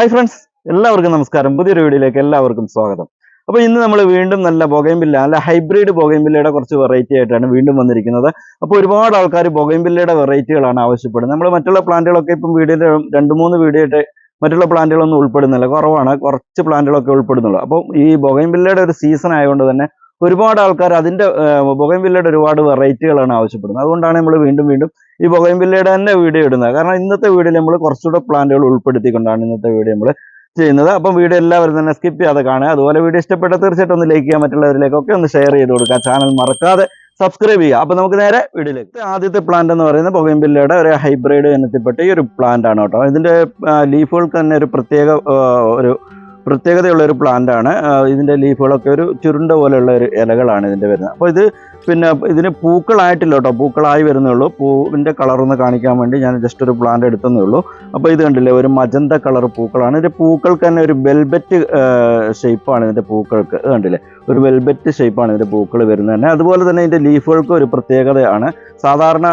Hi friends എല്ലാവർക്കും നമസ്കാരം. പുതിയൊരു വീഡിയോയിലേക്ക് എല്ലാവർക്കും സ്വാഗതം. അപ്പോൾ ഇന്ന് നമ്മൾ വീണ്ടും നല്ല ബൊഗൈൻബില്ല അല്ല ഹൈബ്രിഡ് ബൊഗൈൻബില്ലയുടെ കുറച്ച് വെറൈറ്റി ആയിട്ടാണ് വീണ്ടും വന്നിരിക്കുന്നത്. അപ്പോൾ ഒരുപാട് ആൾക്കാർ ബൊഗൈൻബില്ലയുടെ വെറൈറ്റികളാണ് ആവശ്യപ്പെടുന്നത്. നമ്മൾ മറ്റുള്ള പ്ലാന്റുകളൊക്കെ ഇപ്പം വീഡിയോയിൽ രണ്ട് മൂന്ന് വീഡിയോ മറ്റുള്ള പ്ലാന്റുകളൊന്നും ഉൾപ്പെടുന്നില്ല. കുറവാണ്. കുറച്ച് പ്ലാന്റുകളൊക്കെ ഉൾപ്പെടുന്നുള്ളൂ. അപ്പോൾ ഈ ബൊഗൈൻബില്ലയുടെ ഒരു സീസൺ ആയതുകൊണ്ട് തന്നെ ഒരുപാട് ആൾക്കാർ അതിന്റെ ബൊഗൈൻബില്ലയുടെ ഒരുപാട് വെറൈറ്റികളാണ് ആവശ്യപ്പെടുന്നത്. അതുകൊണ്ടാണ് നമ്മൾ വീണ്ടും വീണ്ടും ഈ ബൊഗൈൻബില്ലയുടെ തന്നെ വീഡിയോ ഇടുന്നത്. കാരണം ഇന്നത്തെ വീഡിയോയിൽ നമ്മൾ കുറച്ചുകൂടെ പ്ലാന്റുകൾ ഉൾപ്പെടുത്തിക്കൊണ്ടാണ് ഇന്നത്തെ വീഡിയോ നമ്മൾ ചെയ്യുന്നത്. അപ്പം വീഡിയോ എല്ലാവരും തന്നെ സ്കിപ്പ് ചെയ്യാതെ കാണുക. അതുപോലെ വീഡിയോ ഇഷ്ടപ്പെട്ട തീർച്ചയായിട്ടും ഒന്ന് ലൈക്ക് ചെയ്യാൻ മറ്റുള്ളവരിലേക്കൊക്കെ ഒന്ന് ഷെയർ ചെയ്ത് കൊടുക്കുക. ചാനൽ മറക്കാതെ സബ്സ്ക്രൈബ് ചെയ്യുക. അപ്പം നമുക്ക് നേരെ വീഡിയോയിലേക്ക്. ആദ്യത്തെ പ്ലാന്റ് എന്ന് പറയുന്നത് ബൊഗൈൻബില്ലയുടെ ഒരു ഹൈബ്രിഡ് ഇനത്തിൽപ്പെട്ട ഈ ഒരു പ്ലാന്റ് ആണ് കേട്ടോ. ഇതിന്റെ ലീഫുകൾക്ക് തന്നെ ഒരു പ്രത്യേക ഒരു പ്രത്യേകതയുള്ള ഒരു പ്ലാന്റ് ആണ്. ഇതിന്റെ ലീഫുകളൊക്കെ ഒരു ചുരുണ്ട പോലെയുള്ള ഒരു ഇലകളാണ് ഇതിന്റെ വരുന്നത്. അപ്പോൾ ഇത് പിന്നെ ഇതിന് പൂക്കളായിട്ടില്ല കേട്ടോ. പൂക്കളായി വരുന്നേ ഉള്ളൂ. പൂവിന്റെ കളർ ഒന്ന് കാണിക്കാൻ വേണ്ടി ഞാൻ ജസ്റ്റ് ഒരു പ്ലാന്റ് എടുത്തതേ ഉള്ളൂ. അപ്പോൾ ഇത് കണ്ടില്ലേ ഒരു മജന്ത കളർ പൂക്കളാണ്. ഇതിന്റെ പൂക്കൾക്ക് തന്നെ ഒരു വെൽബെറ്റ് ഷേപ്പാണ് ഇതിന്റെ പൂക്കൾക്ക്. കണ്ടില്ലേ ഒരു വെൽബെറ്റ് ഷേപ്പാണ് ഇതിന്റെ പൂക്കൾ വരുന്നത് തന്നെ. അതുപോലെ തന്നെ ഇതിന്റെ ലീഫുകൾക്ക് ഒരു പ്രത്യേകതയാണ്. സാധാരണ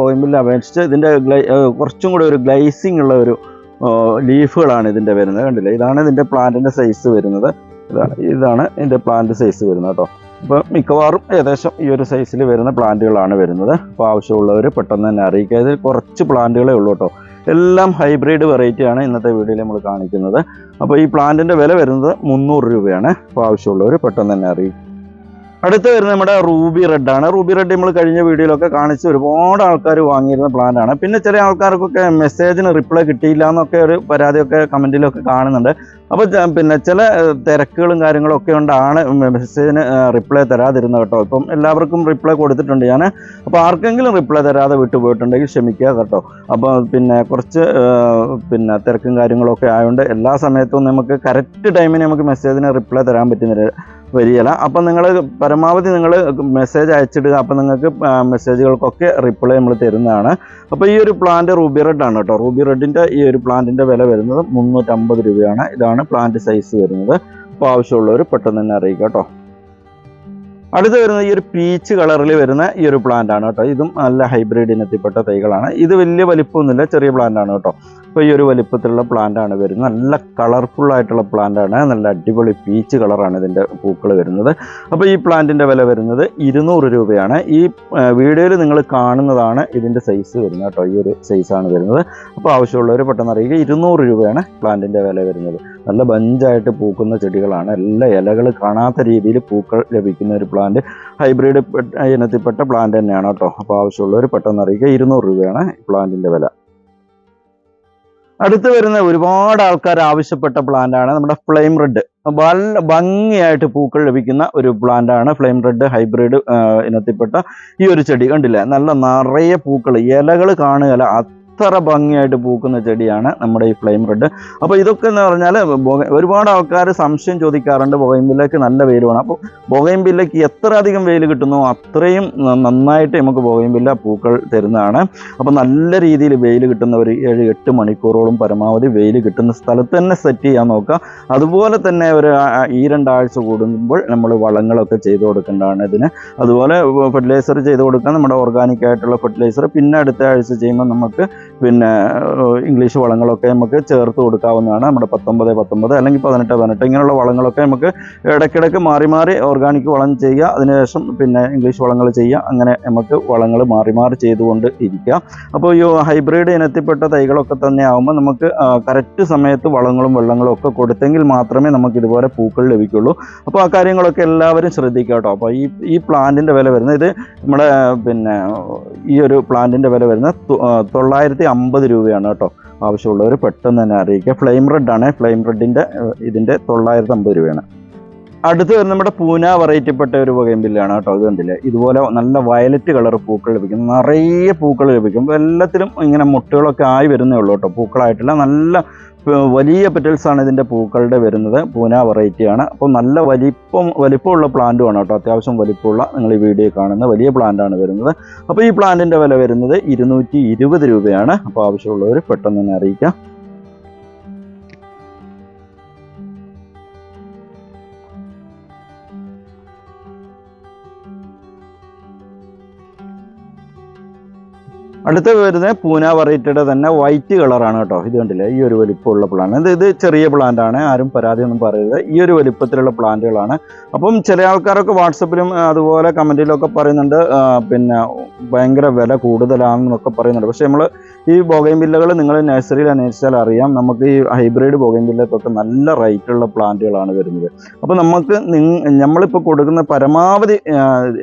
ബോയിമ്പിൽ അപേക്ഷിച്ച് ഇതിന്റെ കുറച്ചും കൂടി ഒരു ഗ്ലൈസിങ് ഉള്ള ഒരു ലീഫുകളാണ് ഇതിന്റെ വരുന്നത്. കണ്ടില്ലേ ഇതാണ് ഇതിന്റെ പ്ലാന്റിന്റെ സൈസ് വരുന്നത്. ഇതാണ് ഇതാണ് ഇതിന്റെ പ്ലാന്റ് സൈസ് വരുന്നത് കേട്ടോ. അപ്പോൾ മിക്കവാറും ഏകദേശം ഈ ഒരു സൈസിൽ വരുന്ന പ്ലാന്റുകളാണ് വരുന്നത്. അപ്പോൾ ആവശ്യമുള്ളവർ പെട്ടെന്ന് തന്നെ അറിയിക്കുക. ഇതിൽ കുറച്ച് പ്ലാന്റുകളേ ഉള്ളൂ കേട്ടോ. എല്ലാം ഹൈബ്രിഡ് വെറൈറ്റിയാണ് ഇന്നത്തെ വീഡിയോയിൽ നമ്മൾ കാണിക്കുന്നത്. അപ്പോൾ ഈ പ്ലാന്റിന്റെ വില വരുന്നത് മുന്നൂറ് രൂപയാണ്. അപ്പോൾ ആവശ്യമുള്ളവർ പെട്ടെന്ന് തന്നെ അറിയിക്കും അടുത്ത് വരുന്നത് നമ്മുടെ റൂബി റെഡ് ആണ്. റൂബി റെഡ് നമ്മൾ കഴിഞ്ഞ വീഡിയോയിലൊക്കെ കാണിച്ച് ഒരുപാട് ആൾക്കാർ വാങ്ങിയിരുന്ന പ്ലാന്റ് ആണ്. പിന്നെ ചില ആൾക്കാർക്കൊക്കെ മെസ്സേജിന് റിപ്ലൈ കിട്ടിയില്ല എന്നൊക്കെ ഒരു പരാതിയൊക്കെ കമന്റിലൊക്കെ കാണുന്നുണ്ട്. അപ്പോൾ പിന്നെ ചില തിരക്കുകളും കാര്യങ്ങളും ഒക്കെ കൊണ്ടാണ് മെസ്സേജിന് റിപ്ലൈ തരാതിരുന്നത് കേട്ടോ. ഇപ്പം എല്ലാവർക്കും റിപ്ലൈ കൊടുത്തിട്ടുണ്ട് ഞാൻ അപ്പോൾ ആർക്കെങ്കിലും റിപ്ലൈ തരാതെ വിട്ടുപോയിട്ടുണ്ടെങ്കിൽ ക്ഷമിക്കുക കേട്ടോ. അപ്പോൾ പിന്നെ കുറച്ച് പിന്നെ തിരക്കും കാര്യങ്ങളൊക്കെ ആയതുകൊണ്ട് എല്ലാ സമയത്തും നമുക്ക് കറക്റ്റ് ടൈമിന് നമുക്ക് മെസ്സേജിന് റിപ്ലൈ തരാൻ പറ്റുന്നില്ല വരികയില്ല. അപ്പം നിങ്ങൾ പരമാവധി നിങ്ങൾ മെസ്സേജ് അയച്ചിടുക. അപ്പം നിങ്ങൾക്ക് മെസ്സേജുകൾക്കൊക്കെ റിപ്ലൈ നമ്മൾ തരുന്നതാണ്. അപ്പോൾ ഈ ഒരു പ്ലാന്റ് റൂബി റെഡ് ആണ് കേട്ടോ. റൂബി റെഡിന്റെ ഈ ഒരു പ്ലാന്റിന്റെ വില വരുന്നത് മുന്നൂറ്റമ്പത് രൂപയാണ്. ഇതാണ് പ്ലാന്റ് സൈസ് വരുന്നത്. അപ്പോൾ ആവശ്യമുള്ളവർ പെട്ടെന്ന് തന്നെ അറിയിക്കുക കേട്ടോ. അടുത്ത് വരുന്നത് ഈ ഒരു പീച്ച് കളറിൽ വരുന്ന ഈ ഒരു പ്ലാന്റ് ആണ് കേട്ടോ. ഇതും നല്ല ഹൈബ്രിഡ് ഇനത്തിൽപ്പെട്ട തൈകളാണ്. ഇത് വലിയ വലിപ്പമൊന്നുമില്ല ചെറിയ പ്ലാന്റ് ആണ് കേട്ടോ. അപ്പോൾ ഈ ഒരു വലിപ്പത്തിലുള്ള പ്ലാന്റ് ആണ് വരുന്നത്. നല്ല കളർഫുൾ ആയിട്ടുള്ള പ്ലാന്റ് ആണ്. നല്ല അടിപൊളി പീച്ച് കളറാണ് ഇതിന്റെ പൂക്കൾ വരുന്നത്. അപ്പോൾ ഈ പ്ലാന്റിന്റെ വില വരുന്നത് ഇരുന്നൂറ് രൂപയാണ്. ഈ വീഡിയോയിൽ നിങ്ങൾ കാണുന്നതാണ് ഇതിന്റെ സൈസ് വരുന്നത് കേട്ടോ. ഈ ഒരു സൈസാണ് വരുന്നത്. അപ്പോൾ ആവശ്യമുള്ളവർ പെട്ടെന്ന് അറിയുക ഇരുന്നൂറ് രൂപയാണ് പ്ലാന്റിന്റെ വില വരുന്നത്. നല്ല ബഞ്ചായിട്ട് പൂക്കുന്ന ചെടികളാണ്. എല്ലാ ഇലകൾ കാണാത്ത രീതിയിൽ പൂക്കൾ ലഭിക്കുന്ന ഒരു പ്ലാന്റ് ഹൈബ്രിഡ് ഇനത്തിൽപ്പെട്ട പ്ലാന്റ് തന്നെയാണ് കേട്ടോ. അപ്പോൾ ആവശ്യമുള്ളവർ പെട്ടെന്ന് അറിയുക ഇരുന്നൂറ് രൂപയാണ് പ്ലാന്റിന്റെ വില. അടുത്ത് വരുന്ന ഒരുപാട് ആൾക്കാർ ആവശ്യപ്പെട്ട പ്ലാന്റ് ആണ് നമ്മുടെ ഫ്ലെയിം റെഡ് നല്ല ഭംഗിയായിട്ട് പൂക്കൾ ലഭിക്കുന്ന ഒരു പ്ലാന്റ് ആണ്. ഫ്ലെയിം റെഡ് ഹൈബ്രിഡ് ഇനത്തിൽപ്പെട്ട ഈ ഒരു ചെടി. കണ്ടില്ലേ? നല്ല നിറയെ പൂക്കൾ ഇലകൾ കാണുകയല്ല. അത്ര ഭംഗിയായിട്ട് പൂക്കുന്ന ചെടിയാണ് നമ്മുടെ ഈ ഫ്ലെയിം റെഡ്. അപ്പോൾ ഇതൊക്കെ എന്ന് പറഞ്ഞാൽ ഒരുപാട് ആൾക്കാർ സംശയം ചോദിക്കാറുണ്ട് ബൊഗൈൻബില്ലയ്ക്ക് നല്ല വെയിൽ വേണം. അപ്പോൾ ബൊഗൈൻബില്ലയ്ക്ക് എത്ര അധികം വെയിൽ കിട്ടുന്നോ അത്രയും നന്നായിട്ട് നമുക്ക് ബൊഗൈൻബില്ല പൂക്കൾ തരുന്നതാണ്. അപ്പോൾ നല്ല രീതിയിൽ വെയിൽ കിട്ടുന്ന ഒരു ഏഴ് എട്ട് മണിക്കൂറോളം പരമാവധി വെയിൽ കിട്ടുന്ന സ്ഥലത്ത് തന്നെ സെറ്റ് ചെയ്യാൻ നോക്കുക അതുപോലെ തന്നെ ഒരു ഈ രണ്ടാഴ്ച കൂടുമ്പോൾ നമ്മൾ വളങ്ങളൊക്കെ ചെയ്തു കൊടുക്കേണ്ടതാണ് ഇതിന്. അതുപോലെ ഫെർട്ടിലൈസർ ചെയ്ത് കൊടുക്കാൻ നമ്മുടെ ഓർഗാനിക് ആയിട്ടുള്ള ഫെർട്ടിലൈസർ. പിന്നെ അടുത്ത ആഴ്ച ചെയ്യുമ്പോൾ നമുക്ക് പിന്നെ ഇംഗ്ലീഷ് വളങ്ങളൊക്കെ നമുക്ക് ചേർത്ത് കൊടുക്കാവുന്നതാണ്. നമ്മുടെ പത്തൊമ്പത് പത്തൊമ്പത് അല്ലെങ്കിൽ പതിനെട്ട് പതിനെട്ട് ഇങ്ങനെയുള്ള വളങ്ങളൊക്കെ നമുക്ക് ഇടയ്ക്കിടയ്ക്ക് മാറി മാറി ഓർഗാനിക് വളം ചെയ്യുക. അതിനുശേഷം പിന്നെ ഇംഗ്ലീഷ് വളങ്ങൾ ചെയ്യുക. അങ്ങനെ നമുക്ക് വളങ്ങൾ മാറി മാറി ചെയ്തുകൊണ്ട് ഇരിക്കുക അപ്പോൾ ഈ ഹൈബ്രിഡ് ഇനത്തിൽപ്പെട്ട തൈകളൊക്കെ തന്നെ ആകുമ്പോൾ നമുക്ക് കറക്റ്റ് സമയത്ത് വളങ്ങളും വെള്ളങ്ങളും ഒക്കെ കൊടുത്തെങ്കിൽ മാത്രമേ നമുക്ക് ഇതുപോലെ പൂക്കൾ ലഭിക്കുള്ളൂ. അപ്പോൾ ആ കാര്യങ്ങളൊക്കെ എല്ലാവരും ശ്രദ്ധിക്കുക കേട്ടോ. അപ്പോൾ ഈ ഈ പ്ലാന്റിന്റെ വില വരുന്നത് ഇത് നമ്മുടെ പിന്നെ ഈ ഒരു പ്ലാന്റിന്റെ വില വരുന്നത് തൊ- ആ, തൊള്ളായിരത്തി അമ്പത് രൂപയാണ് കേട്ടോ ആവശ്യമുള്ളവർ പെട്ടെന്ന് തന്നെ അറിയിക്കുക. ഫ്ലെയിം റെഡ് ആണ്. ഫ്ലെയിം റെഡിന്റെ ഇതിന്റെ തൊള്ളായിരത്തി അമ്പത് രൂപയാണ്. അടുത്ത് വരുന്ന നമ്മുടെ പൂന വെറൈറ്റിപ്പെട്ട ഒരു വകയമ്പില്ലാണ് കേട്ടോ. ഇത് കണ്ടില്ലേ? ഇതുപോലെ നല്ല വയലറ്റ് കളർ പൂക്കൾ ലഭിക്കും. നിറയെ പൂക്കൾ ലഭിക്കും. എല്ലാത്തിലും ഇങ്ങനെ മുട്ടുകളൊക്കെ ആയി വരുന്നേ ഉള്ളൂ കേട്ടോ. പൂക്കളായിട്ടില്ല. നല്ല വലിയ പെറ്റൽസ് ആണ് ഇതിന്റെ പൂക്കളുടെ വരുന്നത്. പൂന വെറൈറ്റിയാണ്. അപ്പോൾ നല്ല വലിപ്പം വലിപ്പമുള്ള പ്ലാന്റുമാണ് കേട്ടോ. അത്യാവശ്യം വലിപ്പമുള്ള നിങ്ങൾ ഈ വീഡിയോ കാണുന്ന വലിയ പ്ലാന്റാണ് വരുന്നത്. അപ്പോൾ ഈ പ്ലാന്റിന്റെ വില വരുന്നത് ഇരുന്നൂറ്റി രൂപയാണ്. അപ്പോൾ ആവശ്യമുള്ളവർ പെട്ടെന്ന് തന്നെ അറിയിക്കാം. അടുത്ത വരുന്നത് പൂന വെറൈറ്റിയുടെ തന്നെ വൈറ്റ് കളറാണ് കേട്ടോ. ഇത് കണ്ടില്ലേ? ഈ ഒരു വലിപ്പമുള്ള പ്ലാന്റ് ഇത് ഇത് ചെറിയ പ്ലാന്റ് ആണ്. ആരും പരാതി ഒന്നും പറയരുത്. ഈ ഒരു വലിപ്പത്തിലുള്ള പ്ലാന്റുകളാണ് അപ്പം ചില ആൾക്കാരൊക്കെ വാട്സപ്പിലും അതുപോലെ കമന്റിലൊക്കെ പറയുന്നുണ്ട്. പിന്നെ ഭയങ്കര വില കൂടുതലാണെന്നൊക്കെ പറയുന്നുണ്ട്. പക്ഷേ നമ്മൾ ഈ ബോഗയും ബില്ലകൾ നിങ്ങൾ നഴ്സറിയിൽ അന്വേഷിച്ചാൽ അറിയാം. നമുക്ക് ഈ ഹൈബ്രിഡ് ബോഗയും ബില്ലൊക്കെ നല്ല റേറ്റുള്ള പ്ലാന്റുകളാണ് വരുന്നത്. അപ്പോൾ നമുക്ക് നിങ്ങ നമ്മളിപ്പോൾ കൊടുക്കുന്ന പരമാവധി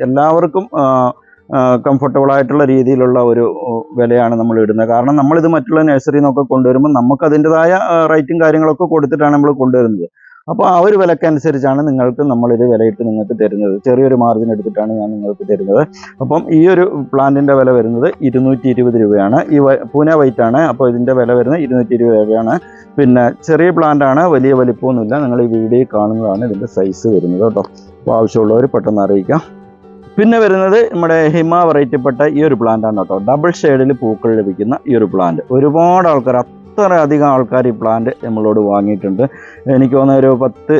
എല്ലാവർക്കും കംഫർട്ടബിൾ ആയിട്ടുള്ള രീതിയിലുള്ള ഒരു വിലയാണ് നമ്മൾ ഇടുന്നത്. കാരണം നമ്മളിത് മറ്റുള്ള നഴ്സറിയിൽ നിന്നൊക്കെ കൊണ്ടുവരുമ്പോൾ നമുക്ക് അതിന്റെതായ റേറ്റും കാര്യങ്ങളൊക്കെ കൊടുത്തിട്ടാണ് നമ്മൾ കൊണ്ടുവരുന്നത്. അപ്പോൾ ആ ഒരു വിലക്കനുസരിച്ചാണ് നിങ്ങൾക്ക് നമ്മളിത് വിലയിട്ട് നിങ്ങൾക്ക് തരുന്നത്. ചെറിയൊരു മാർജിൻ എടുത്തിട്ടാണ് ഞാൻ നിങ്ങൾക്ക് തരുന്നത്. അപ്പം ഈ ഒരു പ്ലാന്റിന്റെ വില വരുന്നത് ഇരുന്നൂറ്റി ഇരുപത് രൂപയാണ്. ഈ പൂന വൈറ്റ് ആണ്. അപ്പോൾ ഇതിന്റെ വില വരുന്നത് ഇരുന്നൂറ്റി ഇരുപത് രൂപയാണ്. പിന്നെ ചെറിയ പ്ലാന്റ് ആണ് വലിയ വലിപ്പമൊന്നുമില്ല. നിങ്ങൾ ഈ വീഡിയോ കാണുന്നതാണ് ഇതിന്റെ സൈസ് വരുന്നത് കേട്ടോ. അപ്പോൾ ആവശ്യമുള്ളവർ പെട്ടെന്ന് അറിയിക്കാം. പിന്നെ വരുന്നത് നമ്മുടെ ഹിമ വെറൈറ്റിപ്പെട്ട ഈ ഒരു പ്ലാന്റ് ആണ് കേട്ടോ. ഡബിൾ ഷെയ്ഡിൽ പൂക്കൾ ലഭിക്കുന്ന ഈ ഒരു പ്ലാന്റ് ഒരുപാട് ആൾക്കാർ അത്ര അധികം ആൾക്കാർ ഈ പ്ലാന്റ് നമ്മളോട് വാങ്ങിയിട്ടുണ്ട്. എനിക്ക് തോന്നുന്ന ഒരു പത്ത്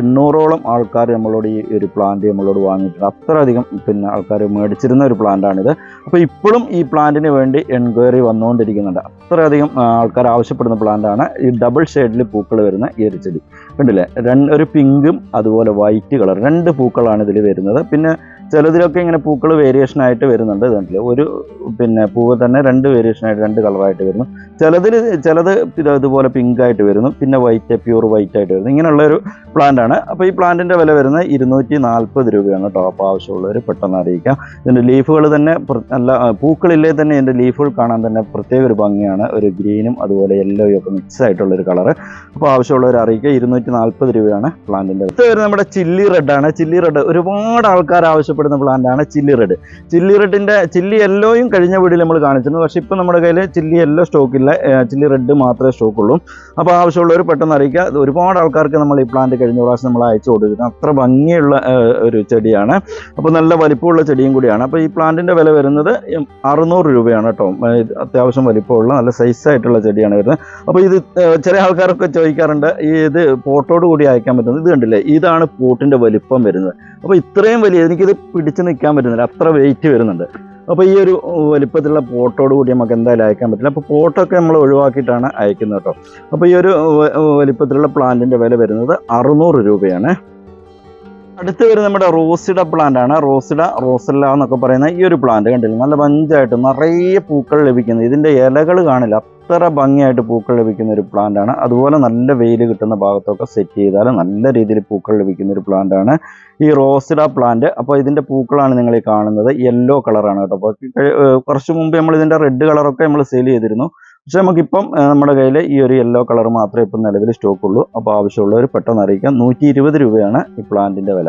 എണ്ണൂറോളം ആൾക്കാർ നമ്മളോട് ഈ ഒരു പ്ലാന്റ് നമ്മളോട് വാങ്ങിയിട്ടുണ്ട്. അത്രയധികം പിന്നെ ആൾക്കാർ മേടിച്ചിരുന്ന ഒരു പ്ലാന്റാണിത് അപ്പോൾ ഇപ്പോഴും ഈ പ്ലാന്റിന് വേണ്ടി എൻക്വയറി വന്നുകൊണ്ടിരിക്കുന്നുണ്ട്. അത്രയധികം ആൾക്കാർ ആവശ്യപ്പെടുന്ന പ്ലാന്റാണ് ഈ ഡബിൾ ഷെയ്ഡിൽ പൂക്കൾ വരുന്ന ഈ ഒരു ചെടി. കണ്ടില്ലേ? രണ്ട് ഒരു പിങ്കും അതുപോലെ വൈറ്റ് കളർ രണ്ട് പൂക്കളാണ് ഇതിൽ വരുന്നത്. പിന്നെ ചിലതിലൊക്കെ ഇങ്ങനെ പൂക്കൾ വേരിയേഷൻ ആയിട്ട് വരുന്നുണ്ട് ഇതിൽ ഒരു പിന്നെ പൂവ് തന്നെ രണ്ട് വേരിയേഷൻ ആയിട്ട് രണ്ട് കളറായിട്ട് വരുന്നു. ചിലതിൽ ചിലത് ഇതുപോലെ പിങ്ക് ആയിട്ട് വരുന്നു. പിന്നെ വൈറ്റ് പ്യൂർ വൈറ്റ് ആയിട്ട് വരുന്നു. ഇങ്ങനെയുള്ള ഒരു പ്ലാന്റ് ആണ്. അപ്പോൾ ഈ പ്ലാന്റിന്റെ വില വരുന്നത് ഇരുന്നൂറ്റി നാൽപ്പത് രൂപയാണ് കേട്ടോ. അപ്പോൾ ആവശ്യമുള്ളവർ പെട്ടെന്ന് അറിയിക്കാം. ഇതിന്റെ ലീഫുകൾ തന്നെ നല്ല പൂക്കളില്ലേ തന്നെ ഇതിന്റെ ലീഫുകൾ കാണാൻ തന്നെ പ്രത്യേക ഒരു ഭംഗിയാണ്. ഒരു ഗ്രീനും അതുപോലെ യെല്ലോയും ഒക്കെ മിക്സ് ആയിട്ടുള്ള ഒരു കളർ അപ്പോൾ ആവശ്യമുള്ളവർ അറിയിക്കുക ഇരുന്നൂറ്റി നാൽപ്പത് രൂപയാണ് പ്ലാന്റിന്റെ അടുത്ത് വരുന്നത് നമ്മുടെ ചില്ലി റെഡ് ആണ്. ചില്ലി റെഡ് ഒരുപാട് ആൾക്കാർ ആവശ്യപ്പെടുന്ന പ്ലാന്റ് ആണ് ചില്ലി റെഡ് ചില്ലി റെഡിന്റെ ചില്ലി യെല്ലോയും കഴിഞ്ഞ വീഡിയോയിൽ നമ്മൾ കാണിച്ചിരുന്നു. പക്ഷേ ഇപ്പോൾ നമ്മുടെ കയ്യിൽ ചില്ലി യെല്ലോ സ്റ്റോക്കില്ല ചില്ലി റെഡ് മാത്രമേ സ്റ്റോക്കുള്ളൂ അപ്പോൾ ആവശ്യമുള്ളവർ പെട്ടെന്ന് അറിയിക്കുക ഒരുപാട് ആൾക്കാർക്ക് നമ്മൾ ഈ പ്ലാന്റ് കഴിഞ്ഞ പ്രാവശ്യം നമ്മൾ അയച്ചു കൊടുക്കുന്നത് അത്ര ഭംഗിയുള്ള ഒരു ചെടിയാണ്. അപ്പോൾ നല്ല വലിപ്പമുള്ള ചെടിയും കൂടിയാണ്. അപ്പോൾ ഈ പ്ലാന്റിന്റെ വില വരുന്നത് അറുന്നൂറ് രൂപയാണ് കേട്ടോ. അത്യാവശ്യം വലിപ്പമുള്ള നല്ല സൈസായിട്ടുള്ള ചെടിയാണ് വരുന്നത്. അപ്പോൾ ഇത് ചെറിയ ആൾക്കാരൊക്കെ ചോദിക്കാറുണ്ട് ഈ ഇത് പോട്ടോട് കൂടി അയക്കാൻ പറ്റുന്നത്. ഇത് കണ്ടില്ലേ? ഇതാണ് പോട്ടിന്റെ വലിപ്പം വരുന്നത്. അപ്പോൾ ഇത്രയും വലിയ എനിക്കിത് പിടിച്ച് നിൽക്കാൻ പറ്റുന്നില്ല. അത്ര വെയിറ്റ് വരുന്നുണ്ട്. അപ്പോൾ ഈ ഒരു വലിപ്പത്തിലുള്ള പോട്ടോട് കൂടി നമുക്ക് എന്തായാലും അയക്കാൻ പറ്റില്ല. അപ്പോൾ പോട്ടൊക്കെ നമ്മൾ ഒഴിവാക്കിയിട്ടാണ് അയക്കുന്നത് കേട്ടോ. അപ്പോൾ ഈ ഒരു വലിപ്പത്തിലുള്ള പ്ലാന്റിന്റെ വില വരുന്നത് അറുന്നൂറ് രൂപയാണ്. അടുത്ത് വരുന്ന നമ്മുടെ റോസിഡ പ്ലാന്റ് ആണ്. റോസിഡ റോസല്ല എന്നൊക്കെ പറയുന്ന ഈ ഒരു പ്ലാന്റ് കണ്ടില്ല? നല്ല പഞ്ചായിട്ട് നിറയെ പൂക്കൾ ലഭിക്കുന്നത് ഇതിന്റെ ഇലകൾ കാണില്ല. അത്ര ഭംഗിയായിട്ട് പൂക്കൾ ലഭിക്കുന്ന ഒരു പ്ലാന്റ് ആണ്. അതുപോലെ നല്ല വെയിൽ കിട്ടുന്ന ഭാഗത്തൊക്കെ സെറ്റ് ചെയ്താൽ നല്ല രീതിയിൽ പൂക്കൾ ലഭിക്കുന്ന ഒരു പ്ലാന്റ് ആണ് ഈ റോസിഡ പ്ലാന്റ് അപ്പോൾ ഇതിന്റെ പൂക്കളാണ് നിങ്ങൾ ഈ കാണുന്നത്. യെല്ലോ കളറാണ് കേട്ടോ. അപ്പോൾ കുറച്ച് മുമ്പ് നമ്മൾ ഇതിന്റെ റെഡ് കളറൊക്കെ നമ്മൾ സെയിൽ ചെയ്തിരുന്നു. പക്ഷെ നമുക്കിപ്പം നമ്മുടെ കയ്യിൽ ഈ ഒരു യെല്ലോ കളർ മാത്രമേ ഇപ്പം നിലവിൽ സ്റ്റോക്ക് ഉള്ളൂ. അപ്പോൾ ആവശ്യമുള്ളവർ പെട്ടെന്ന് അറിയിക്കാം. നൂറ്റി രൂപയാണ് ഈ പ്ലാന്റിന്റെ വില.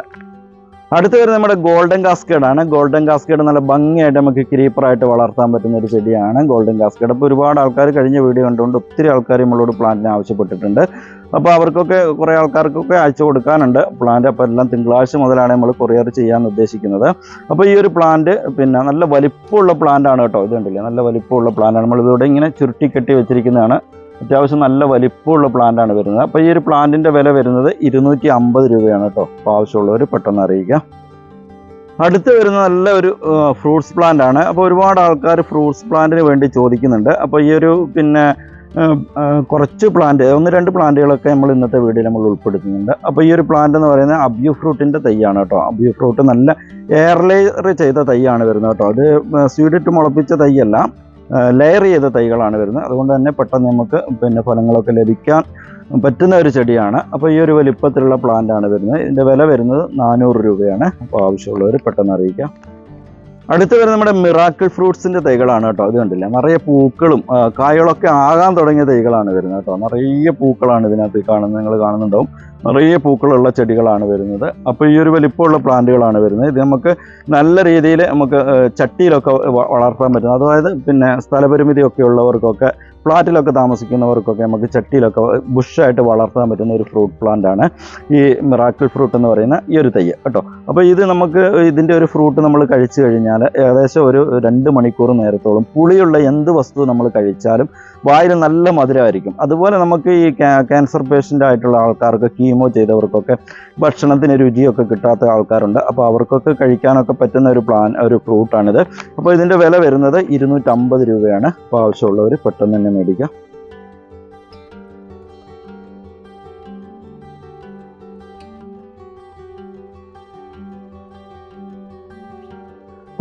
അടുത്ത വരുന്നത് നമ്മുടെ ഗോൾഡൻ കാസ്കേഡ് ആണ്. ഗോൾഡൻ കാസ്കേഡ് നല്ല ഭംഗിയായിട്ട് നമുക്ക് ക്രീപ്പറായിട്ട് വളർത്താൻ പറ്റുന്ന ഒരു ചെടിയാണ് ഗോൾഡൻ കാസ്കേഡ് അപ്പോൾ ഒരുപാട് ആൾക്കാർ കഴിഞ്ഞ വീഡിയോ കണ്ടുകൊണ്ട് ഒത്തിരി ആൾക്കാർ നമ്മളോട് പ്ലാന്റിനെ ആവശ്യപ്പെട്ടിട്ടുണ്ട്. അപ്പോൾ അവർക്കൊക്കെ കുറേ ആൾക്കാർക്കൊക്കെ അയച്ചു കൊടുക്കാനുണ്ട്. പ്ലാന്റ് അപ്പോൾ എല്ലാം തിങ്കളാഴ്ച മുതലാണ് നമ്മൾ കൊറിയർ ചെയ്യാൻ ഉദ്ദേശിക്കുന്നത്. അപ്പോൾ ഈ ഒരു പ്ലാന്റ് പിന്നെ നല്ല വലിപ്പമുള്ള പ്ലാന്റാണ് കേട്ടോ. ഇത് കണ്ടില്ലേ? നല്ല വലിപ്പമുള്ള പ്ലാന്റ് ആണ്. നമ്മളിതിവിടെ ഇങ്ങനെ ചുരുട്ടിക്കെട്ടി വെച്ചിരിക്കുന്നതാണ്. അത്യാവശ്യം നല്ല വലിപ്പമുള്ള പ്ലാന്റാണ് വരുന്നത്. അപ്പോൾ ഈ ഒരു പ്ലാന്റിന്റെ വില വരുന്നത് ഇരുന്നൂറ്റി അമ്പത് രൂപയാണ് കേട്ടോ. അപ്പോൾ ആവശ്യമുള്ളവർ പെട്ടെന്ന് അറിയിക്കാം അടുത്ത് വരുന്ന നല്ല ഒരു ഫ്രൂട്ട്സ് പ്ലാന്റ് ആണ്. അപ്പോൾ ഒരുപാട് ആൾക്കാർ ഫ്രൂട്ട്സ് പ്ലാന്റിന് വേണ്ടി ചോദിക്കുന്നുണ്ട്. അപ്പോൾ ഈ ഒരു പിന്നെ കുറച്ച് പ്ലാന്റ് ഒന്ന് രണ്ട് പ്ലാന്റുകളൊക്കെ നമ്മൾ ഇന്നത്തെ വീഡിയോയിൽ നമ്മൾ ഉൾപ്പെടുത്തുന്നുണ്ട്. അപ്പോൾ ഈ ഒരു പ്ലാന്റ് എന്ന് പറയുന്നത് അബ്യൂ ഫ്രൂട്ടിന്റെ തൈയാണ് കേട്ടോ. അബ്യൂ ഫ്രൂട്ട് നല്ല എയർലെയർ ചെയ്ത തൈയാണ് വരുന്നത് കേട്ടോ. അത് സ്വീഡിട്ട് മുളപ്പിച്ച തൈയല്ല. ലെയർ ചെയ്ത തൈകളാണ് വരുന്നത്. അതുകൊണ്ട് തന്നെ പെട്ടെന്ന് നമുക്ക് പിന്നെ ഫലങ്ങളൊക്കെ ലഭിക്കാൻ പറ്റുന്ന ഒരു ചെടിയാണ്. അപ്പോൾ ഈ ഒരു വലിപ്പത്തിലുള്ള പ്ലാന്റ് ആണ് വരുന്നത്. ഇതിന്റെ വില വരുന്നത് നാനൂറ് രൂപയാണ്. അപ്പോൾ ആവശ്യമുള്ളവർ പെട്ടെന്ന് അറിയിക്കാം. അടുത്ത് വരെ നമ്മുടെ മിറാക്കിൾ ഫ്രൂട്ട്സിന്റെ തൈകളാണ് കേട്ടോ. അത് കണ്ടില്ല? നിറയെ പൂക്കളും കായകളൊക്കെ ആകാൻ തുടങ്ങിയ തൈകളാണ് വരുന്നത് കേട്ടോ. നിറയെ പൂക്കളാണ് ഇതിനകത്ത് കാണുന്നത് നിങ്ങൾ കാണുന്നുണ്ടാവും. നിറയെ പൂക്കളുള്ള ചെടികളാണ് വരുന്നത്. അപ്പോൾ ഈ ഒരു വലിപ്പമുള്ള പ്ലാന്റുകളാണ് വരുന്നത്. ഇത് നമുക്ക് നല്ല രീതിയിൽ നമുക്ക് ചട്ടിയിലൊക്കെ വളർത്താൻ പറ്റും. അതായത് പിന്നെ സ്ഥലപരിമിതി ഒക്കെ ഉള്ളവർക്കൊക്കെ ഫ്ലാറ്റിലൊക്കെ താമസിക്കുന്നവർക്കൊക്കെ നമുക്ക് ചട്ടിയിലൊക്കെ ബുഷായിട്ട് വളർത്താൻ പറ്റുന്ന ഒരു ഫ്രൂട്ട് പ്ലാന്റ് ആണ്. ഈ മിറാക്കിൾ ഫ്രൂട്ട് എന്ന് പറയുന്ന ഈ ഒരു തയ്യ് കേട്ടോ. അപ്പോൾ ഇത് നമുക്ക് ഇതിന്റെ ഒരു ഫ്രൂട്ട് നമ്മൾ കഴിച്ചു കഴിഞ്ഞാൽ ഏകദേശം ഒരു രണ്ട് മണിക്കൂർ നേരത്തോളം പുളിയുള്ള എന്ത് വസ്തു നമ്മൾ കഴിച്ചാലും വായിൽ നല്ല മധുരമായിരിക്കും. അതുപോലെ നമുക്ക് ഈ ക്യാൻസർ പേഷ്യന്റ് ആയിട്ടുള്ള ആൾക്കാർക്ക് കീമോ ചെയ്തവർക്കൊക്കെ ഭക്ഷണത്തിന് രുചിയൊക്കെ കിട്ടാത്ത ആൾക്കാരുണ്ട്. അപ്പോൾ അവർക്കൊക്കെ കഴിക്കാനൊക്കെ പറ്റുന്ന ഒരു പ്ലാൻ ഒരു ഫ്രൂട്ടാണിത് അപ്പോൾ ഇതിന്റെ വില വരുന്നത് ഇരുന്നൂറ്റമ്പത് രൂപയാണ്. അപ്പോൾ ആവശ്യമുള്ളവർ പെട്ടെന്ന് തന്നെ മേടിക്കാം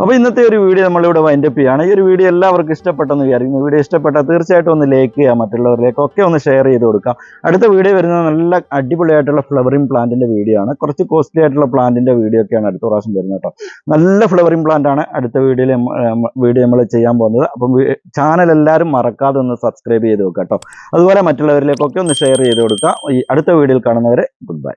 അപ്പോൾ ഇന്നത്തെ ഒരു വീഡിയോ നമ്മളിവിടെ വൈൻഡപ്പ് ചെയ്യുകയാണ് ഈ ഒരു വീഡിയോ എല്ലാവർക്കും ഇഷ്ടപ്പെട്ടെന്ന് വിചാരിക്കുന്നു. വീഡിയോ ഇഷ്ടപ്പെട്ടാൽ തീർച്ചയായിട്ടും ഒന്ന് ലൈക്ക് ചെയ്യുക മറ്റുള്ളവരിലേക്കൊക്കെ ഒന്ന് ഷെയർ ചെയ്ത് കൊടുക്കുക. അടുത്ത വീഡിയോ വരുന്നത് നല്ല അടിപൊളിയായിട്ടുള്ള ഫ്ലവറിംഗ് പ്ലാന്റിന്റെ വീഡിയോ ആണ്. കുറച്ച് കോസ്റ്റ്ലി ആയിട്ടുള്ള പ്ലാന്റിന്റെ വീഡിയോ ഒക്കെയാണ് അടുത്ത പ്രാവശ്യം വരുന്നത് കേട്ടോ. നല്ല ഫ്ലവറിംഗ് പ്ലാന്റ് ആണ് അടുത്ത വീഡിയോയിൽ വീഡിയോ നമ്മൾ ചെയ്യാൻ പോകുന്നത്. അപ്പം ചാനൽ എല്ലാവരും മറക്കാതെ ഒന്ന് സബ്സ്ക്രൈബ് ചെയ്ത് വെക്കുക കേട്ടോ. അതുപോലെ മറ്റുള്ളവരിലേക്കൊക്കെ ഒന്ന് ഷെയർ ചെയ്ത് കൊടുക്കുക. ഈ അടുത്ത വീഡിയോയിൽ കാണുന്നവരെ ഗുഡ് ബൈ